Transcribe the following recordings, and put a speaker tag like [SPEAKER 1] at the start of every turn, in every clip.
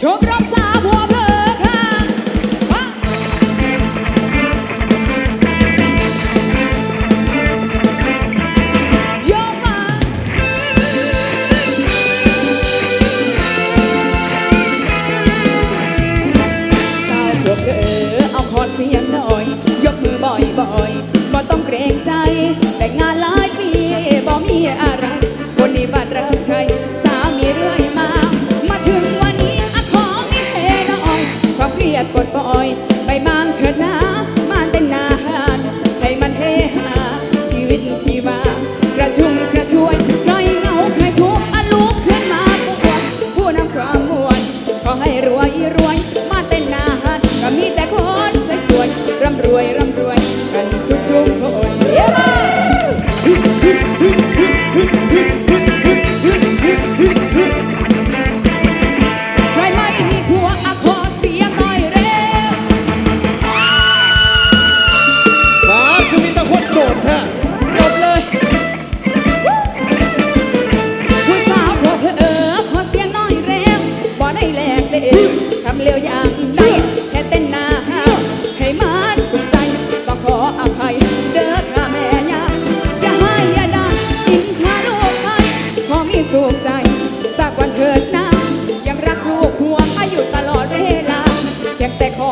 [SPEAKER 1] Show drop side. สุขใจ สักวันเถิดนะยังรักลูกห่วงอายุตลอดเวลาเพียงแต่ขอ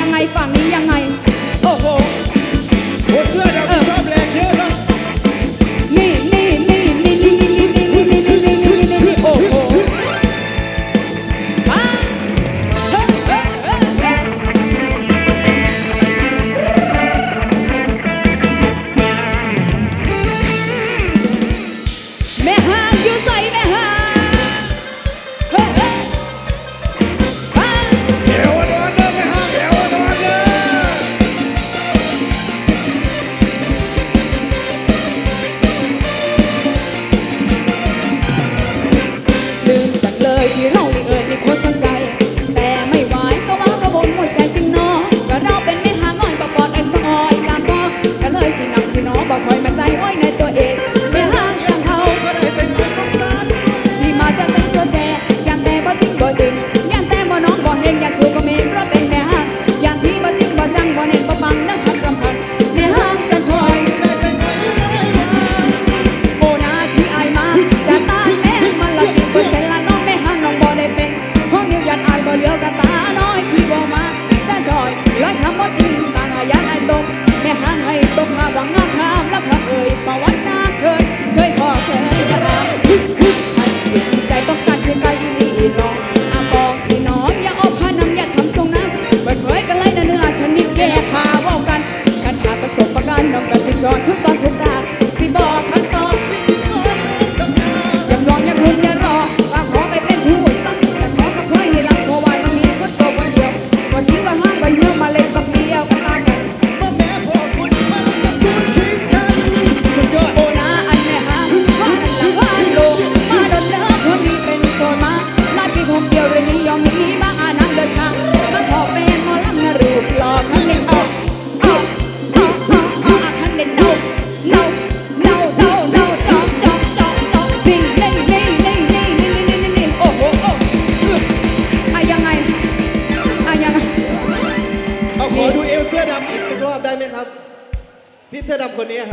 [SPEAKER 1] ยังไงฝั่งนี้ยังไง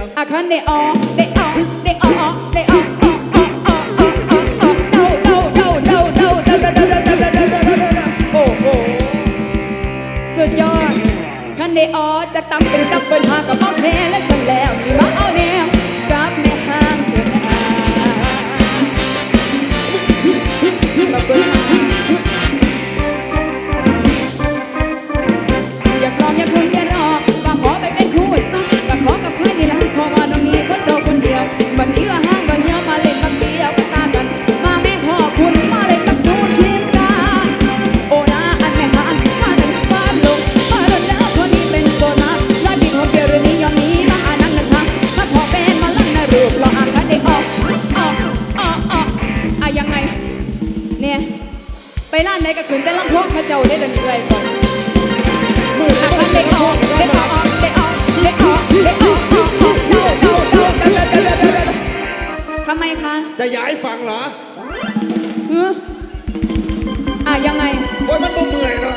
[SPEAKER 1] I can't they all, they all, they all, they all. They all จะตั้งเป็นดับเบิลานไหนกระขึ้นแต่ลำโพงพระเจ้าได้ดันเลยก่อนมือหักมันได้ออกได้ออกได้ออกได้ออกได้ออกออกออกเดาเดาเดาทำไมคะ
[SPEAKER 2] จะย้ายฝั่งเหรอ
[SPEAKER 1] เอออะยังไง
[SPEAKER 2] โอ้ยมันบ่เมื่อยเนาะ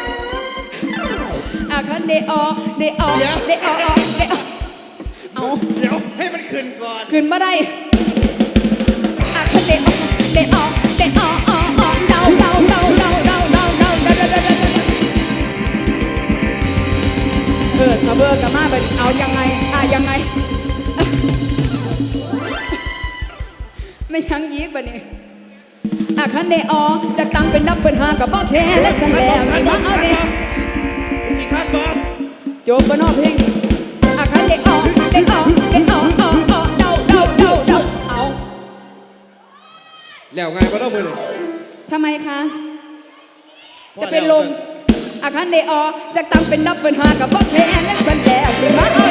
[SPEAKER 1] อะคันเด้ออกได้ออก
[SPEAKER 2] ได้
[SPEAKER 1] ออกออกได้ออกเอา
[SPEAKER 2] เดี๋ยวให้มันขึ้นก่อน
[SPEAKER 1] ขึ้นมาได้อะคันเด้ออกได้อเกได้ออก เออถ้าเบอร์กับมาไปเอายังไงอะยังไง ไม่ยั้งยีกบะนี่อาคันเดออกจากตังเป็นดับเบิลหากับพ่อแค่และสันแล้วนี่มาเอาเด
[SPEAKER 2] สิคันบอล
[SPEAKER 1] จบปะเนอเพลงนี้อาคันเดออกเดออกเดออกออกออกเดาเดาเดาเดาเอา
[SPEAKER 2] แล้วไงก็ต้องมือ
[SPEAKER 1] ทำไมคะ จะเป็นลม อาคารได้ออกจากตั้งเป็นนับเป็นหากับบ่แค่นั้ะสันแหลกมา